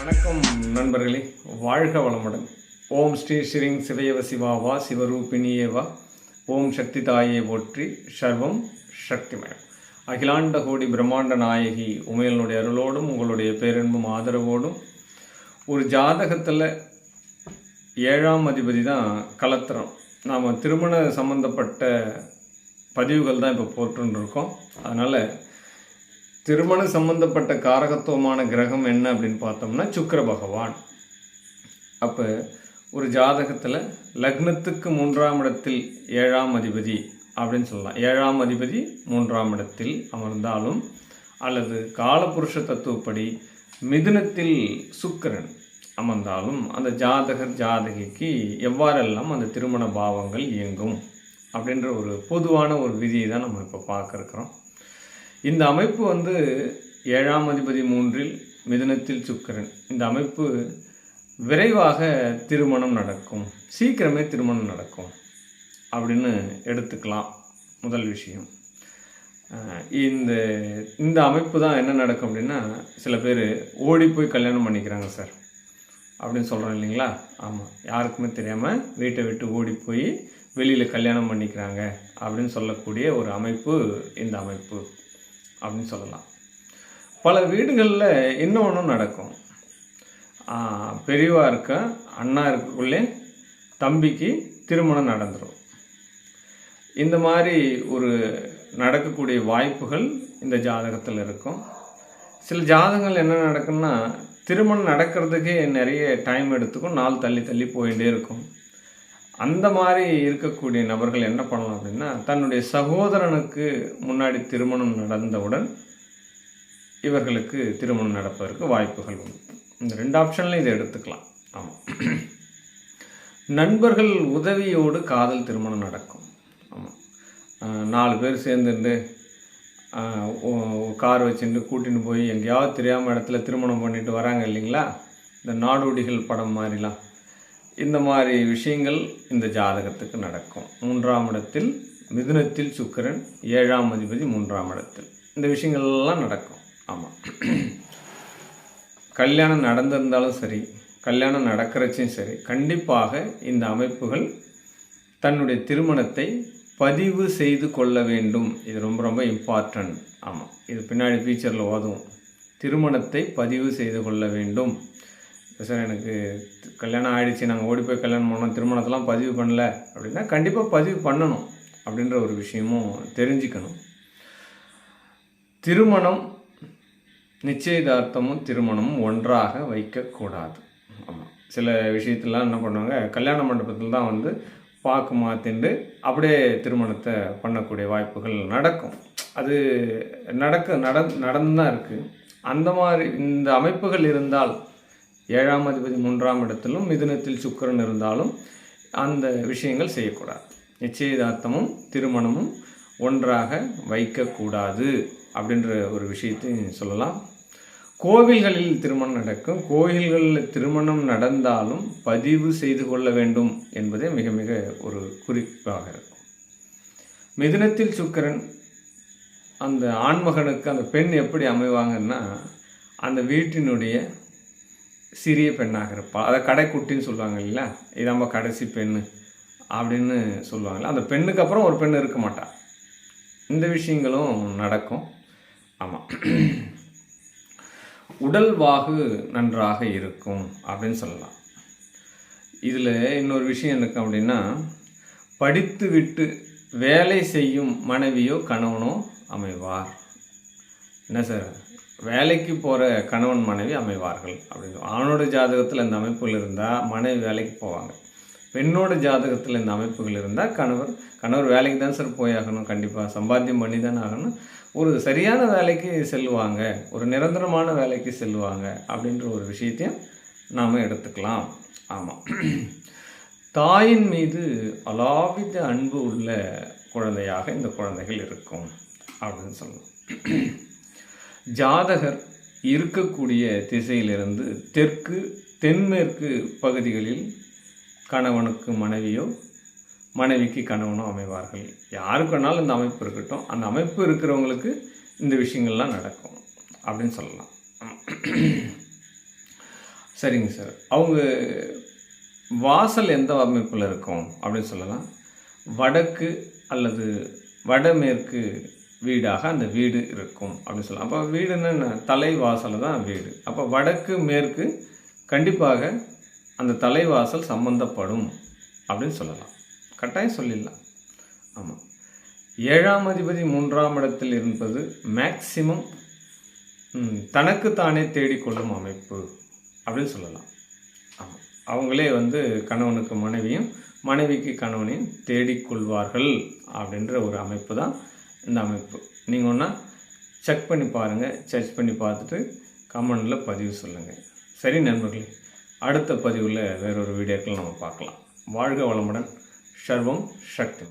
வணக்கம் நண்பர்களே. வாழ்க வளமுடன். ஓம் ஸ்ரீ ஸ்ரீங் சிவயவ சிவாவா சிவரூபிணியேவா. ஓம் சக்தி தாயே போற்றி சர்வம் சக்திமயம். அகிலாண்ட கோடி பிரம்மாண்ட நாயகி உமையனுடைய அருளோடும் உங்களுடைய பேரன்பும் ஆதரவோடும் ஒரு ஜாதகத்தில் ஏழாம் அதிபதி தான் கலத்திரம். நாம் திருமண சம்பந்தப்பட்ட பதிவுகள் தான் இப்போ போட்டுருக்கோம் இருக்கோம் அதனால் திருமண சம்பந்தப்பட்ட காரகத்துவமான கிரகம் என்ன அப்படின்னு பார்த்தோம்னா சுக்கர பகவான். அப்போ ஒரு ஜாதகத்தில் லக்னத்துக்கு மூன்றாம் இடத்தில் ஏழாம் அதிபதி அப்படின்னு சொல்லலாம். ஏழாம் அதிபதி மூன்றாம் இடத்தில் அமர்ந்தாலும் அல்லது காலபுருஷ தத்துவப்படி மிதுனத்தில் சுக்கிரன் அமர்ந்தாலும் அந்த ஜாதகர் ஜாதகிக்கு எவ்வாறெல்லாம் அந்த திருமண பாவங்கள் இயங்கும் அப்படின்ற ஒரு பொதுவான ஒரு விதியை தான் நம்ம இப்போ பார்க்குறோம். இந்த அமைப்பு வந்து ஏழாம் அதிபதி மூன்றில் மிதனத்தில் சுக்கிரன். இந்த அமைப்பு விரைவாக திருமணம் நடக்கும். சீக்கிரமே திருமணம் நடக்கும். அப்படின்னு எடுத்துக்கலாம். முதல் விஷயம். இந்த இந்த அமைப்பு தான் என்ன நடக்கும் அப்படின்னா சில பேர் ஓடி போய் கல்யாணம் பண்ணிக்கிறாங்க சார். அப்படின்னு சொல்கிறோம் இல்லைங்களா? ஆமாம் யாருக்குமே தெரியாமல் வீட்டை விட்டு ஓடி போய் வெளியில் கல்யாணம் பண்ணிக்கிறாங்க அப்படின்னு சொல்லக்கூடிய ஒரு அமைப்பு இந்த அமைப்பு. அப்படின்னு சொல்லலாம். பல வீடுகளில் இன்னொன்றும் நடக்கும். பெரியவா இருக்க அண்ணா இருக்கக்குள்ளே தம்பிக்கு திருமணம் நடந்துடும் இந்த மாதிரி ஒரு நடக்கக்கூடிய வாய்ப்புகள் இந்த ஜாதகத்தில் இருக்கும். சில ஜாதகங்கள் என்ன நடக்குன்னா திருமணம் நடக்கிறதுக்கே நிறைய டைம் எடுத்துக்கும் நாள் தள்ளி தள்ளி போயிட்டே இருக்கும். அந்த மாதிரி இருக்கக்கூடிய நபர்கள் என்ன பண்ணலாம் அப்படின்னா தன்னுடைய சகோதரனுக்கு முன்னாடி திருமணம் நடந்தவுடன் இவர்களுக்கு திருமணம் நடப்பதற்கு வாய்ப்புகள் உண்டு. இந்த ரெண்டு ஆப்ஷன்லையும் இதை எடுத்துக்கலாம். ஆமாம் நண்பர்கள் உதவியோடு காதல் திருமணம் நடக்கும். ஆமாம் நாலு பேர் சேர்ந்துட்டு கார் வச்சுட்டு கூட்டின்னு போய் எங்கேயாவது தெரியாமல் இடத்துல திருமணம் பண்ணிட்டு வராங்க இல்லைங்களா? இந்த நாடோடிகள் படம் மாதிரிலாம். இந்த மாதிரி விஷயங்கள் இந்த ஜாதகத்துக்கு நடக்கும். மூன்றாம் இடத்தில் மிதுனத்தில் சுக்கிரன் ஏழாம் அதிபதி மூன்றாம் இடத்தில். இந்த விஷயங்கள்லாம் நடக்கும். ஆமாம் கல்யாணம் நடந்திருந்தாலும் சரி கல்யாணம் நடக்கிறச்சும் சரி கண்டிப்பாக இந்த அமைப்புகள் தன்னுடைய திருமணத்தை பதிவு செய்து கொள்ள வேண்டும். இது ரொம்ப ரொம்ப இம்பார்ட்டன்ட் ஆமாம் இது பின்னாடி ஃபியூச்சரில் ஓதும் திருமணத்தை பதிவு செய்து கொள்ள வேண்டும். சார் எனக்கு கல்யாணம் ஆயிடுச்சு நாங்கள் ஓடி போய் கல்யாணம் பண்ணோம் திருமணத்தெல்லாம் பதிவு பண்ணல. அப்படின்னா கண்டிப்பாக பதிவு பண்ணணும் அப்படின்ற ஒரு விஷயமும் தெரிஞ்சுக்கணும். திருமணம் நிச்சயதார்த்தமும் திருமணமும் ஒன்றாக வைக்கக்கூடாது. ஆமாம் சில விஷயத்துலலாம் என்ன பண்ணுவாங்க கல்யாண மண்டபத்தில் தான் வந்து பாக்கு மாற்றிண்டு அப்படியே திருமணத்தை பண்ணக்கூடிய வாய்ப்புகள் நடக்கும். அது நடக்க நட நடந்து தான் இருக்குது அந்த மாதிரி இந்த அமைப்புகள் இருந்தால் ஏழாம் அதிபதி மூன்றாம் இடத்திலும் மிதுனத்தில் சுக்கிரன் இருந்தாலும் அந்த விஷயங்கள் செய்யக்கூடாது. நிச்சயதார்த்தமும் திருமணமும் ஒன்றாக வைக்கக்கூடாது அப்படின்ற ஒரு விஷயத்தையும் சொல்லலாம். கோவில்களில் திருமணம் நடக்கும். கோயில்களில் திருமணம் நடந்தாலும் பதிவு செய்து கொள்ள வேண்டும் என்பதே மிக மிக ஒரு குறிப்பாக இருக்கும். மிதுனத்தில் சுக்கிரன் அந்த ஆண்மகனுக்கு அந்த பெண் எப்படி அமைவாங்கன்னா அந்த வீட்டினுடைய சிறிய பெண்ணாக இருப்பாள் அதை கடைக்குட்டின்னு சொல்லுவாங்க இல்லைங்களா? இது நம்ம கடைசி பெண் அப்படின்னு சொல்லுவாங்கல்ல. அந்த பெண்ணுக்கு அப்புறம் ஒரு பெண் இருக்க மாட்டாள் இந்த விஷயங்களும் நடக்கும். ஆமாம் உடல் வாகு நன்றாக இருக்கும் அப்படின்னு சொல்லலாம். இதில் இன்னொரு விஷயம் எனக்கு அப்படின்னா படித்து விட்டு வேலை செய்யும் மனைவியோ கணவனோ அமைவார். என்ன சார்? வேலைக்கு போகிற கணவன் மனைவி அமைவார்கள் அப்படின்னு ஆணோட ஜாதகத்தில் இந்த அமைப்புகள் இருந்தால் மனைவி வேலைக்கு போவாங்க. பெண்ணோட ஜாதகத்தில் இந்த அமைப்புகள் இருந்தால் கணவர் கணவர் வேலைக்கு தான் சார் போயாகணும் கண்டிப்பாக சம்பாத்தியம் பண்ணி தான் ஆகணும். ஒரு சரியான வேலைக்கு செல்வாங்க ஒரு நிரந்தரமான வேலைக்கு செல்வாங்க அப்படின்ற ஒரு விஷயத்தையும் நாம் எடுத்துக்கலாம். ஆமாம் தாயின் மீது அலாவித அன்பு உள்ள குழந்தையாக இந்த குழந்தைகள் இருக்கும் அப்படின்னு சொல்லலாம் ஜாதகர் இருக்கக்கூடிய திசையிலிருந்து தெற்கு தென்மேற்கு பகுதிகளில் கணவனுக்கு மனைவியோ மனைவிக்கு கணவனோ அமைவார்கள். யாருக்கு வேணாலும் இந்த அமைப்பு இருக்கட்டும். அந்த அமைப்பு இருக்கிறவங்களுக்கு இந்த விஷயங்கள்லாம் நடக்கும். அப்படின்னு சொல்லலாம். சரிங்க சார். அவங்க வாசல் எந்த அமைப்பில் இருக்கும் அப்படின்னு சொல்லலாம். வடக்கு அல்லது வடமேற்கு வீடாக அந்த வீடு இருக்கும் அப்படின்னு சொல்லலாம். அப்போ வீடுன்னா என்ன? தலைவாசல் தான் வீடு. அப்போ வடக்கு மேற்கு கண்டிப்பாக அந்த தலைவாசல் சம்பந்தப்படும் அப்படின்னு சொல்லலாம். கட்டாயம் சொல்லிடலாம். ஆமாம் ஏழாம் அதிபதி மூன்றாம் இடத்தில் இருப்பது மேக்சிமம் தனக்குத்தானே தேடிக்கொள்ளும் அமைப்பு அப்படின்னு சொல்லலாம். ஆமாம் அவங்களே வந்து கணவனுக்கு மனைவியும் மனைவிக்கு கணவனையும் தேடிக்கொள்வார்கள் அப்படின்ற ஒரு அமைப்பு தான் இந்த அமைப்பு. நீங்கள் ஒன்றா செக் பண்ணி பாருங்கள் சர்ச் பண்ணி பார்த்துட்டு கமெண்டில் பதிவு சொல்லுங்கள் சரி நண்பர்களே அடுத்த பதிவில் வேறொரு வீடியோக்கள் நம்ம பார்க்கலாம். வாழ்க வளமுடன். சர்வம் சக்தி.